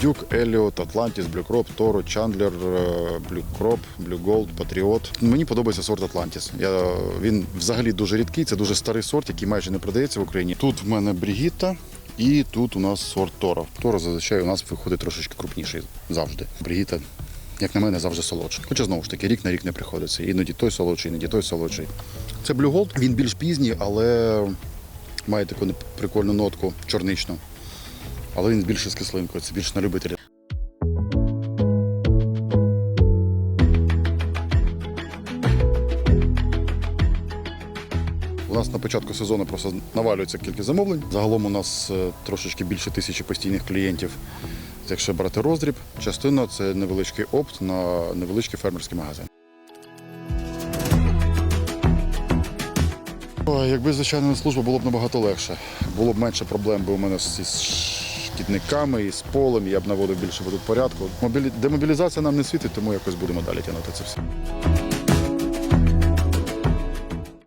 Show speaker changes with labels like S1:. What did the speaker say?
S1: Дюк, Еліот, Атлантіс, Блюкроп, Торо, Чандлер, е, Блюкроп, Блюголд, Патріот. Мені подобається сорт Атлантіс. Я, він взагалі дуже рідкий, це дуже старий сорт, який майже не продається в Україні. Тут в мене Брігітта. І тут у нас сорт Торо. Торо зазвичай у нас виходить трошечки крупніший завжди. Бригіта, як на мене, завжди солодший. Хоча знову ж таки, рік на рік не приходиться. Іноді той солодший, іноді той солодший. Це Blue Gold, він більш пізній, але має таку прикольну нотку чорничну. Але він більше з кислинкою, це більше на любителя. У нас на початку сезону просто навалюється кількість замовлень. Загалом у нас е, трошечки більше тисячі постійних клієнтів. Якщо брати роздріб, частина це невеличкий опт на невеличкий фермерський магазин. Якби звичайно служба було б набагато легше. Було б менше проблем би у мене з шкідниками, і з полем, я б наводив більше порядку. Мобілі... Демобілізація нам не світить, тому якось будемо далі тягнути це все.